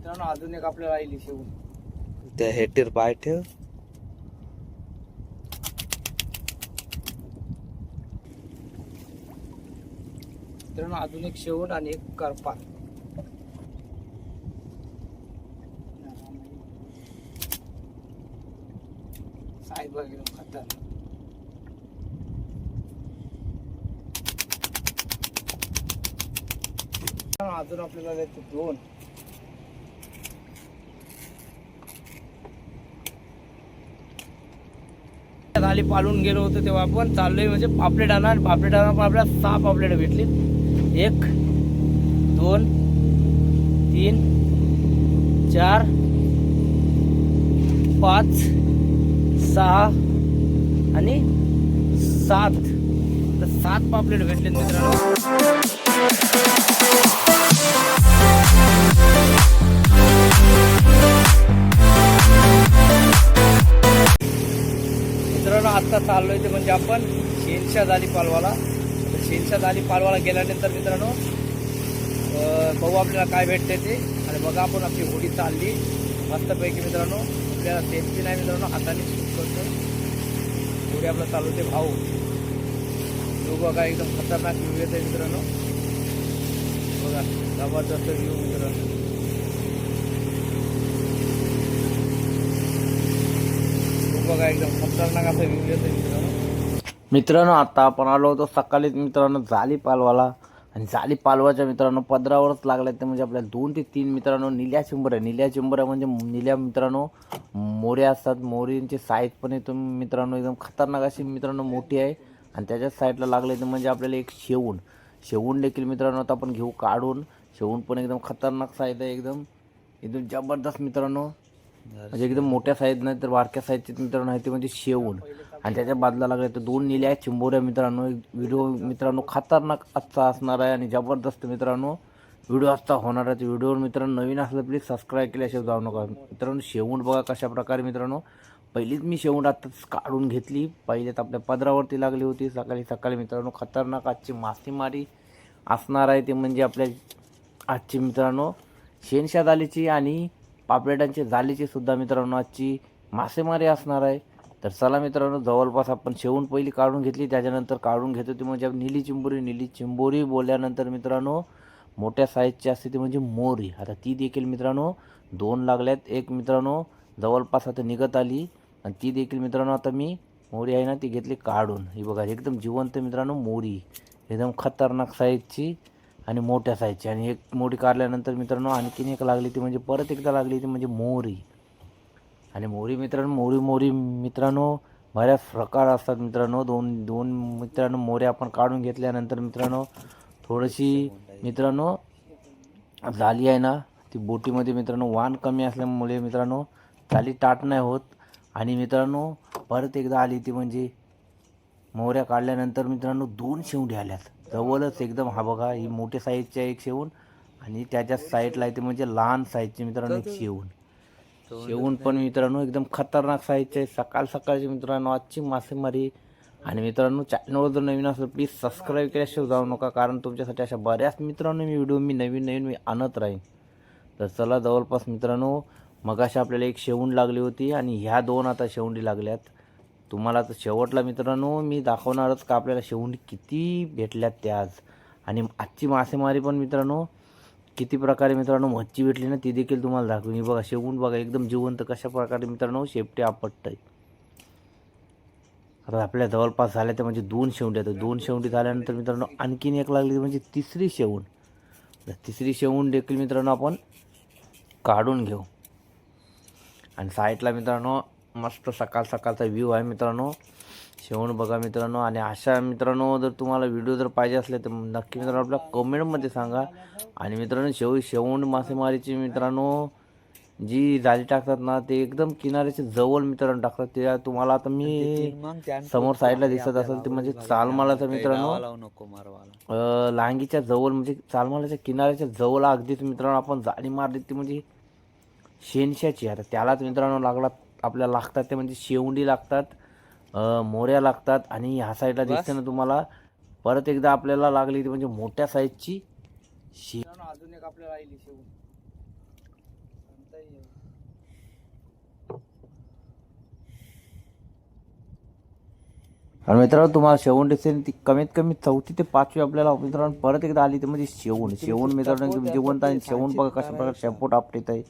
मित्रांनो अजून एक आपल्याला राहिली शेवून. त्या हेटीर पाय ठेव. मित्रांनो अजून एक शेवट आणि एक करपा साहेब वगैरे खातात अजून आपल्याला द्यायचे दोन. खाली पालून गेलो होतो तेव्हा आपण. चाललोय म्हणजे पापलेट आणा आणि पापलेट आणा पण आपल्याला सहा पापलेट भेटली एक दोन तीन चार पाच सहा आणि सात. तर सात पापलेट भेटले मित्रांनो. आत्ता चाललो चाललोय ते म्हणजे आपण शेनशाद झाली पालवाला. शेनशाद शेनशा पालवाला गेल्यानंतर मित्रांनो बघू आपल्याला काय भेटते ते? आणि बघा आपण आपली होडी चालली. मस्तपैकी मित्रांनो आपल्याला सेफ्टी नाही मित्रांनो हाताने शूट करतो होडी आपलं चालू ते भाऊ. तो बघा एकदम खतरनाक व्ह्यू येते मित्रांनो. बघा जबरदस्त व्ह्यू मित्रांनो व्ह्यू बघा एकदम खतरनाक असा व्ह्यू मित्रांनो. मित्रांनो आता आपण आलो होतो सकाळीच मित्रांनो जाली पालवाला. आणि जाली पालवाच्या मित्रांनो पदरावरच लागल्या ते म्हणजे आपल्या दोन ते तीन मित्रांनो निल्या चिंबऱ्या निल्या चिंबऱ्या म्हणजे निल्या मित्रांनो मोऱ्या असतात. मोरींची साईज पण एकदम मित्रांनो एकदम खतरनाक अशी मित्रांनो मोठी आहे. आणि त्याच्याच साईडला लागले ते म्हणजे आपल्याला एक शेवून शेवून देखील मित्रांनो आता आपण घेऊ काढून. शेवून पण एकदम खतरनाक साईज आहे एकदम. एकदम जबरदस्त मित्रांनो. म्हणजे एकदम मोठ्या साईज नाही तर बारक्या साईजचे मित्रांनो आहे ते म्हणजे शेवून. आणि त्याच्या बाजूला लागले तर दोन निल्या चिंबोऱ्या मित्रांनो. व्हिडिओ मित्रांनो खतरनाक आजचा असणार आहे आणि जबरदस्त मित्रांनो. व्हिडिओ आजचा होणार आहे. व्हिडिओवर मित्रांनो नवीन असलं प्लीज सबस्क्राईब केल्याशिवाय जाऊ नका. मित्रांनो शेवून बघा कशा प्रकारे मित्रांनो. पहिलीच मी शेवून आत्ताच काढून घेतली. पहिलेच आपल्या पदरावरती लागली होती. सकाळी सकाळी मित्रांनो खतरनाक आजची मासेमारी असणार आहे. ते म्हणजे आपल्या आजची मित्रांनो. शेनशा जालीची आणि पापलेटांची जालीची सुद्धा मित्रांनो आजची मासेमारी असणार आहे. तर चला मित्रांनो जवळपास आपण शेवून पहिली काढून घेतली. त्याच्यानंतर काढून घेतो ती म्हणजे निली चिंबोरी. निली चिंबोरी बोलल्यानंतर मित्रांनो मोठ्या साईजची असते ती म्हणजे मोरी. आता ती देखील मित्रांनो दोन लागल्यात. एक मित्रांनो जवळपास आता निघत आली. आणि ती देखील मित्रांनो आता मी मोरी आहे ना ती घेतली काढून. ही बघा एकदम जिवंत मित्रांनो मोरी. एकदम खतरनाक साईजची आणि मोठ्या साईजची आणि एक मोठी काढल्यानंतर मित्रांनो आणखीन एक लागली ती म्हणजे परत एकदा लागली ती म्हणजे मोहरी. आणि मोरी मित्रांनो मोरी मोरी मित्रांनो बऱ्याच प्रकार असतात मित्रांनो. दोन दोन मित्रांनो मोऱ्या आपण काढून घेतल्यानंतर मित्रांनो थोडीशी मित्रांनो जाली आहे ना ती बोटीमध्ये मित्रांनो वाण कमी असल्यामुळे मित्रांनो जाली ताट नाही होत. आणि मित्रांनो परत एकदा आली ती म्हणजे मोहऱ्या काढल्यानंतर मित्रांनो दोन शेवडी आल्यात. जवळच एकदम. हा बघा ही मोठ्या साईजच्या एक शेवून आणि त्याच्या साईडला आहे ते म्हणजे लहान साईजचे मित्रांनो एक शेवून. शेवून पण मित्रांनो एकदम खतरनाक साईजचे. सकाळ सकाळचे मित्रांनो आजची मासेमारी. आणि मित्रांनो चॅनलवर जर नवीन असेल प्लीज सबस्क्राईब केल्याशिवाय जाऊ नका कारण तुमच्यासाठी अशा बऱ्याच मित्रांनो मी व्हिडिओ मी नवीन नवीन मी आणत राहीन. तर चला जवळपास मित्रांनो मगाशी आपल्याला एक शेवून लागली होती आणि ह्या दोन आता शेवंडी लागल्यात. तुम्हाला तर शेवटला मित्रांनो मी दाखवणारच का आपल्याला शेवंडी किती भेटल्यात त्या आज? आणि आजची मासेमारी पण मित्रांनो किती प्रकारे मित्रांनो मच्छी भेटली ना ती देखील तुम्हाला दाखवून. बघा शेवून बघा एकदम जिवंत कशा प्रकारे मित्रांनो शेपटे आपटत आहे. आता आपल्या जवळपास झाल्या तर म्हणजे दोन शेवंडी आता दोन शेवंडी झाल्यानंतर मित्रांनो आणखीन एक लागली म्हणजे तिसरी शेवून तर तिसरी शेवून देखील मित्रांनो आपण काढून घेऊ. आणि साईडला मित्रांनो मस्त सकाळ सकाळचा व्ह्यू आहे मित्रांनो. शेवण बघा मित्रांनो आणि अशा मित्रांनो जर तुम्हाला व्हिडिओ जर पाहिजे असले तर नक्की मित्रांनो आपल्या कमेंटमध्ये सांगा. आणि मित्रांनो शेव शेवण मासेमारीची मित्रांनो जी जाळी टाकतात ना ते एकदम किनाऱ्याच्या जवळ मित्रांनो टाकतात. ते तुम्हाला आता मी समोर साईडला दिसत असेल ते म्हणजे चालमालाचं मित्रांनो. लांगीच्या जवळ म्हणजे चालमालाच्या किनाऱ्याच्या जवळ अगदीच मित्रांनो आपण जाळी मारली ती म्हणजे शेनशाची आता त्यालाच मित्रांनो लागला आपल्याला लागतात ते म्हणजे शेवंडी लागतात अ, मोऱ्या लागतात आणि ह्या साईडला दिसते ना तुम्हाला परत एकदा आपल्याला लागली ती म्हणजे मोठ्या साईजची शे अजून एक आपल्याला राहिली आणि मित्रांनो तुम्हाला शेवण दिसेल ती कमीत कमी चौथी ते पाचवी आपल्याला मित्रांनो परत एकदा आली ते म्हणजे शेवण शेवण मित्रांनो जिवंत आणि शेवण बघा कशा प्रकारे शेपूट आपटीत आहे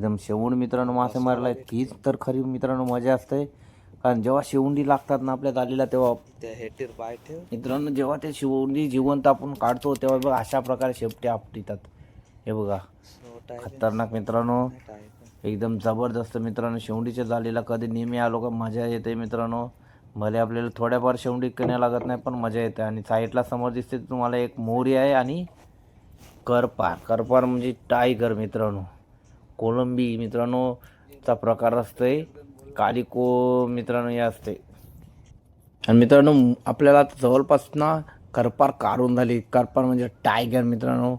एकदम शेवण मित्रांनो मासे मारलाय. तीच तर खरी मित्रांनो मजा असते. कारण जेव्हा शेवंडी लागतात ना आपल्या दालीला तेव्हा मित्रांनो जेव्हा ते शिवंडी जिवंत आपण काढतो तेव्हा बघा अशा प्रकारे शेपटे आपटितात. हे बघा. खतरनाक मित्रांनो. एकदम जबरदस्त मित्रांनो शेवंडीच्या जालीला कधी नेहमी आलो का मजा येते मित्रांनो. भले आपल्याला थोड्याफार शेवंडी कण्या लागत नाही पण मजा येते. आणि साईडला समोर दिसते तुम्हाला एक मोरी आहे आणि करपार. करपार म्हणजे टायगर मित्रांनो. कोलंबी मित्रांनो चा प्रकार असतोय. कालिको मित्रांनो हे असते आणि मित्रांनो आपल्याला आता जवळपास ना करपार काढून झाली. करपार म्हणजे टायगर मित्रांनो.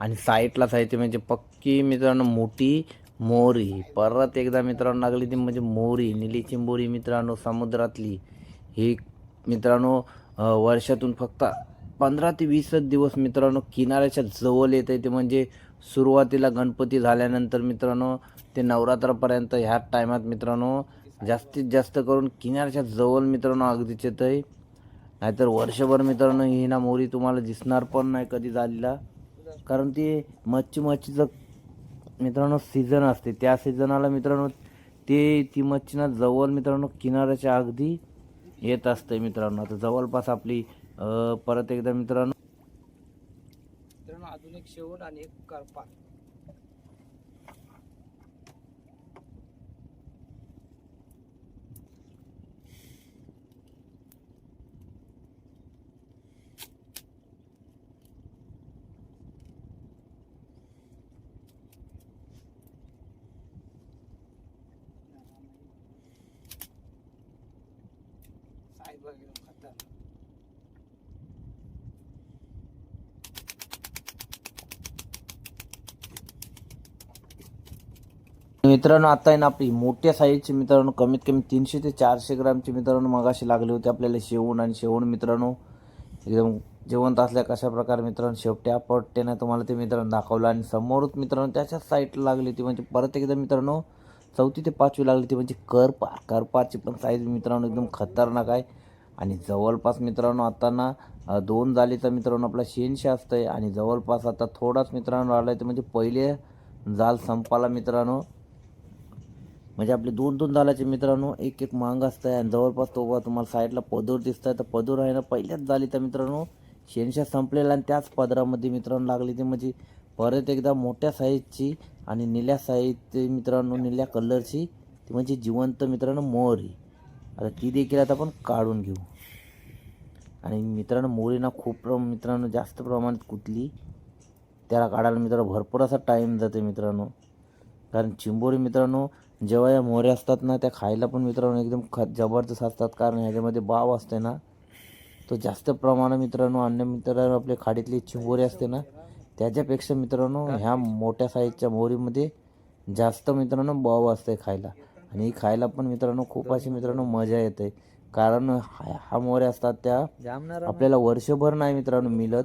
आणि साईडलाच आहे ते म्हणजे पक्की मित्रांनो मोठी मोरी. परत एकदा मित्रांनो लागली ती म्हणजे मोरी निली चिंबोरी मित्रांनो समुद्रातली. ही मित्रांनो वर्षातून फक्त पंधरा ते वीसच दिवस मित्रांनो किनाऱ्याच्या जवळ येते. ते म्हणजे सुरुवातीला गणपती झाल्यानंतर मित्रांनो ते नवरात्रापर्यंत ह्या टायमात मित्रांनो जास्तीत जास्त करून किनाऱ्याच्या जवळ मित्रांनो अगदीच येत आहे नाहीतर वर्षभर मित्रांनो ही ना मोरी तुम्हाला दिसणार पण नाही कधी झालेला. कारण ती मच्छी मच्छीचं मित्रांनो सीझन असते. त्या सीझनाला मित्रांनो ते ती मच्छीना जवळ मित्रांनो किनाऱ्याच्या अगदी येत असते मित्रांनो. आता जवळपास आपली परत एकदा मित्रांनो अजून एक शेवट आणि एक करपा साहेब वगैरे खतरनाक. मित्रांनो आता आहे ना आपली मोठ्या साईजची मित्रांनो कमीत कमी तीनशे ते चारशे ग्रामची मित्रांनो मगाशी लागली होती आपल्याला शेवण आणि शेवण मित्रांनो. एकदम जिवंत असल्या कशा प्रकारे मित्रांनो शेवट्या पट्ट्यानं तुम्हाला ते मित्रांनो दाखवलं आणि समोरच मित्रांनो त्याच्याच साईडला लागली ती म्हणजे परत एकदा मित्रांनो चौथी ते पाचवी लागली ती म्हणजे करपा करपाची पण साईज मित्रांनो एकदम खतरनाक आहे. आणि जवळपास मित्रांनो आता ना दोन जालीचा मित्रांनो आपला शेनशे असतंय. आणि जवळपास आता थोडाच मित्रांनो आला ते म्हणजे पहिले जाल संपाला मित्रांनो म्हणजे आपले दोन दोन दालाचे मित्रांनो एक एक मांग असतं आणि जवळपास तो बघा तुम्हाला साईडला पदूर दिसत आहे तर पदूर आहे ना पहिल्याच झाली तर मित्रांनो. शेणशा संपलेला आणि त्याच पदरामध्ये मित्रांनो लागली ती म्हणजे परत एकदा मोठ्या साईजची आणि निळ्या साईजची मित्रांनो निळ्या कलरची ती म्हणजे जिवंत मित्रांनो मोहरी. आता ती देखील आता आपण काढून घेऊ. आणि मित्रांनो मोहरी ना खूप प्र मित्रांनो जास्त प्रमाणात कुठली त्याला काढायला मित्रांनो भरपूर असा टाईम जाते मित्रांनो. कारण चिंबोरी मित्रांनो जेव्हा या मोहऱ्या असतात ना त्या खायला पण मित्रांनो एकदम ख जबरदस्त असतात. कारण ह्याच्यामध्ये बाव असते ना तो जास्त प्रमाणात मित्रांनो अन्य मित्रांनो आपले खाडीतली चिंबोरी असते ना त्याच्यापेक्षा मित्रांनो ह्या मोठ्या साईजच्या मोहरीमध्ये जास्त मित्रांनो बाव असते खायला. आणि ही खायला पण मित्रांनो खूप अशी मित्रांनो मजा येते. कारण हा मोहऱ्या असतात त्या आपल्याला वर्षभर नाही मित्रांनो मिळत.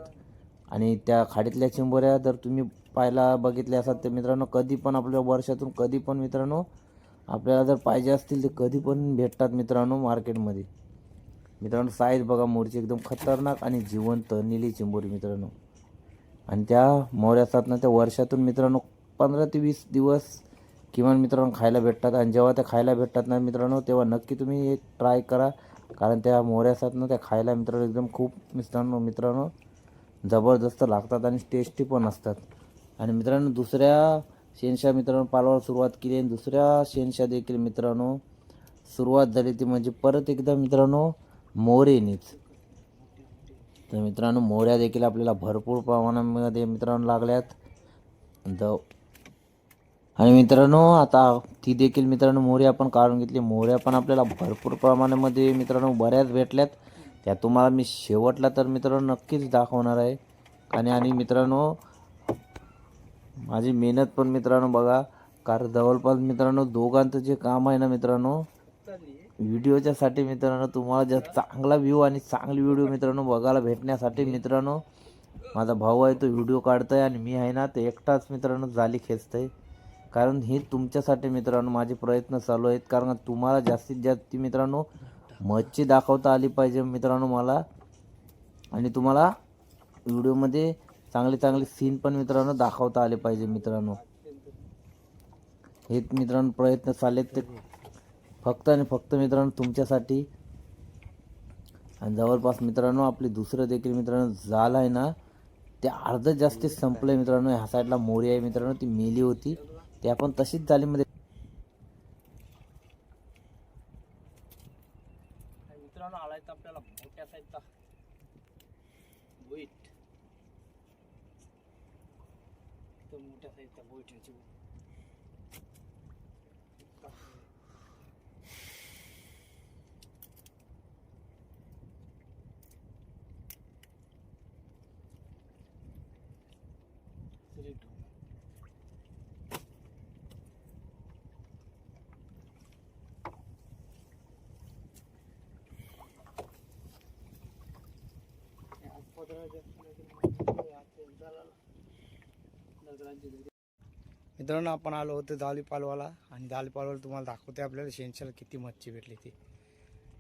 आणि त्या खाडीतल्या चिंबोऱ्या जर तुम्ही पाहायला बघितल्या असाल तर मित्रांनो कधी पण आपल्या वर्षातून कधी पण मित्रांनो आपल्याला जर पाहिजे असतील ते कधी पण भेटतात मित्रांनो मार्केटमध्ये. मित्रांनो साईज बघा मोरची एकदम खतरनाक आणि जिवंत निली चिंबोरी मित्रांनो. आणि त्या मोऱ्या असतात ना त्या वर्षातून मित्रांनो पंधरा ते वीस दिवस किमान मित्रांनो खायला भेटतात. आणि जेव्हा त्या खायला भेटतात ना मित्रांनो तेव्हा नक्की तुम्ही एक ट्राय करा. कारण त्या मोऱ्या असतात ना त्या खायला मित्रांनो एकदम खूप मित्रांनो मित्रांनो जबरदस्त लागतात आणि टेस्टी पण असतात. आणि मित्रांनो दुसऱ्या शेनशा मित्रांनो पालवाला सुरुवात केली आणि दुसऱ्या शेनशा देखील मित्रांनो सुरुवात झाली. ती म्हणजे परत एकदा मित्रांनो मोरेनीच. तर मित्रांनो मोऱ्या देखील आपल्याला भरपूर प्रमाणामध्ये मित्रांनो लागल्यात. द आणि मित्रांनो आता ती देखील मित्रांनो मोऱ्या आपण काढून घेतली. मोऱ्या पण आपल्याला भरपूर प्रमाणामध्ये मित्रांनो बऱ्याच भेटल्यात. त्या तुम्हाला मी शेवटला तर मित्रांनो नक्कीच दाखवणार आहे. आणि आणि मित्रांनो माझी मेहनत पण मित्रांनो बघा. कारण जवळपास मित्रांनो दोघांचं जे काम आहे ना मित्रांनो व्हिडिओच्यासाठी मित्रांनो तुम्हाला ज्या चांगला व्ह्यू आणि चांगली व्हिडिओ मित्रांनो बघायला भेटण्यासाठी मित्रांनो माझा भाऊ आहे तो व्हिडिओ काढतोय आणि मी आहे ना ते एकटाच मित्रांनो जाली खेचतंय. कारण हे तुमच्यासाठी मित्रांनो माझे प्रयत्न चालू आहेत. कारण तुम्हाला जास्तीत जास्त मित्रांनो मच्छी दाखवता आली पाहिजे मित्रांनो मला. आणि तुम्हाला व्हिडिओमध्ये चांगले चांगले सीन पण मित्रांनो दाखवता आले पाहिजे मित्रांनो. हे मित्रांनो प्रयत्न चाललेत ते. फक्त आणि फक्त मित्रांनो तुमच्यासाठी. आणि जवळपास मित्रांनो आपली दुसरं देखील मित्रांनो जाल आहे ना ते अर्ध जास्तीत संपलं मित्रांनो. ह्या साईडला मोरी आहे मित्रांनो ती मेली होती. ते आपण तशीच जालीमध्ये मित्रांनो आलाय तर आपल्याला मोठ्या साईडचा बोईट तर मोठ्या साईजचा बोईट ह्याची Select हो. मित्रांनो आपण आलो होतो दालीपालवाला आणि दालीपालवाला तुम्हाला दाखवते आपल्याला शेंशाला किती मच्छी भेटली ती.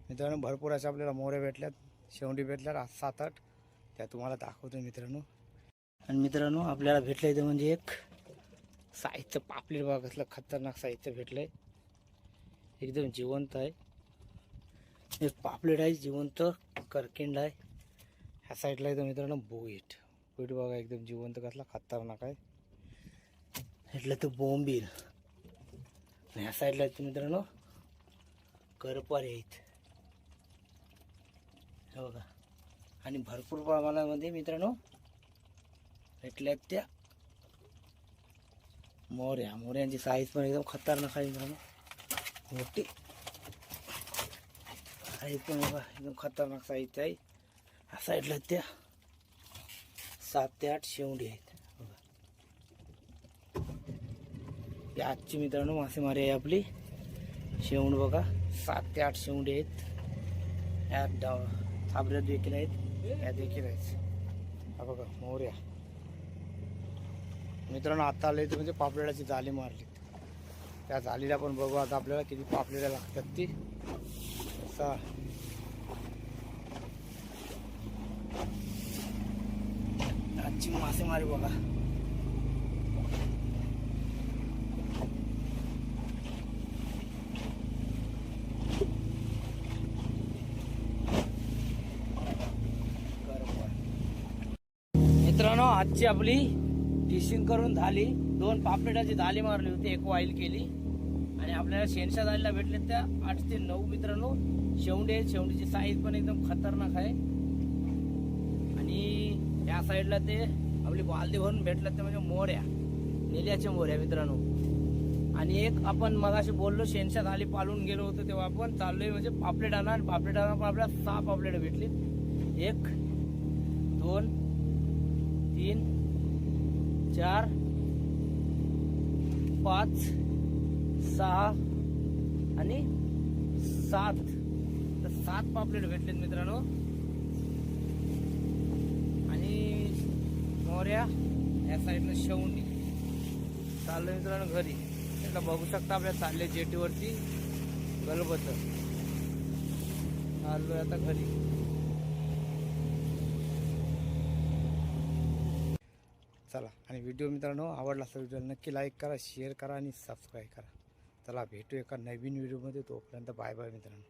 मित्रांनो भरपूर अशा आपल्याला मोऱ्या भेटल्यात शेवंडी भेटल्यात आज सात आठ. त्या तुम्हाला दाखवतो मित्रांनो. आणि मित्रांनो आपल्याला भेटलं इथं म्हणजे एक साहित्य पापलेट बघा कसलं खतरनाक साहित्य भेटलंय. एकदम जिवंत आहे. एक पापलेट आहे जिवंत करकिंड आहे. ह्या साईडला एकदम मित्रांनो बोईट. बोईट बघा एकदम जिवंत कसला खतरनाक आहे. इथलं तर बोंबील ह्या साईडला इथं मित्रांनो करपारे आहेत. बघा. आणि भरपूर प्रमाणामध्ये मित्रांनो भेटल्यात त्या मोऱ्या. मोऱ्यांची साईज पण एकदम खतरनाक आहे मित्रांनो. मोठी. साईज पण बघा एकदम खतरनाक साईज आहे. ह्या साईडला त्या सात ते आठ शेवंडी आहेत बघा ही आजची मित्रांनो मासेमारी आहे आपली. शेवंड बघा सात ते आठ शेवंडी आहेत. ह्या डाव थाबऱ्या देखील आहेत ह्या देखील आहेत. हा बघा मोऱ्या मित्रांनो आता आले तर म्हणजे पापलेटाची जाली मारली. त्या जालीला पण बघू आता आपल्याला किती पापलेल्या लागतात ती. असा आजची मासेमारी बघा मित्रांनो आजची आपली फिशिंग करून झाली. दोन पापलेटाची जाली मारली होती एक वाईल केली. आणि आपल्याला शेणशा जालीला भेटले त्या आठ ते नऊ मित्रांनो. शेवंडे शेवंडीची साईज पण एकदम खतरनाक आहे. आणि या साईडला ते आपली बालदी भरून भेटलं ते म्हणजे मोऱ्या. निल्याच्या मोऱ्या मित्रांनो. आणि एक आपण मगाशी बोललो शेणशा झाली पालून गेलो होतो तेव्हा आपण चाललोय म्हणजे पापलेट आणा आणि पापलेट आणा पण आपल्याला सहा पापलेट भेटली एक दोन तीन चार पाच सहा आणि सात. तर सात पापलेट भेटलेत मित्रांनो. आणि मोऱ्या या साईडनं शेवणी चाललो मित्रांनो घरी. त्याला बघू शकता आपल्या चालले जेटीवरती गलबत चाललोय आता घरी. चला. आणि व्हिडिओ मित्रांनो आवडला असा व्हिडिओ नक्की लाईक करा शेअर करा आणि सबस्क्राईब करा. चला भेटू एका नवीन व्हिडिओमध्ये तोपर्यंत बाय बाय मित्रांनो.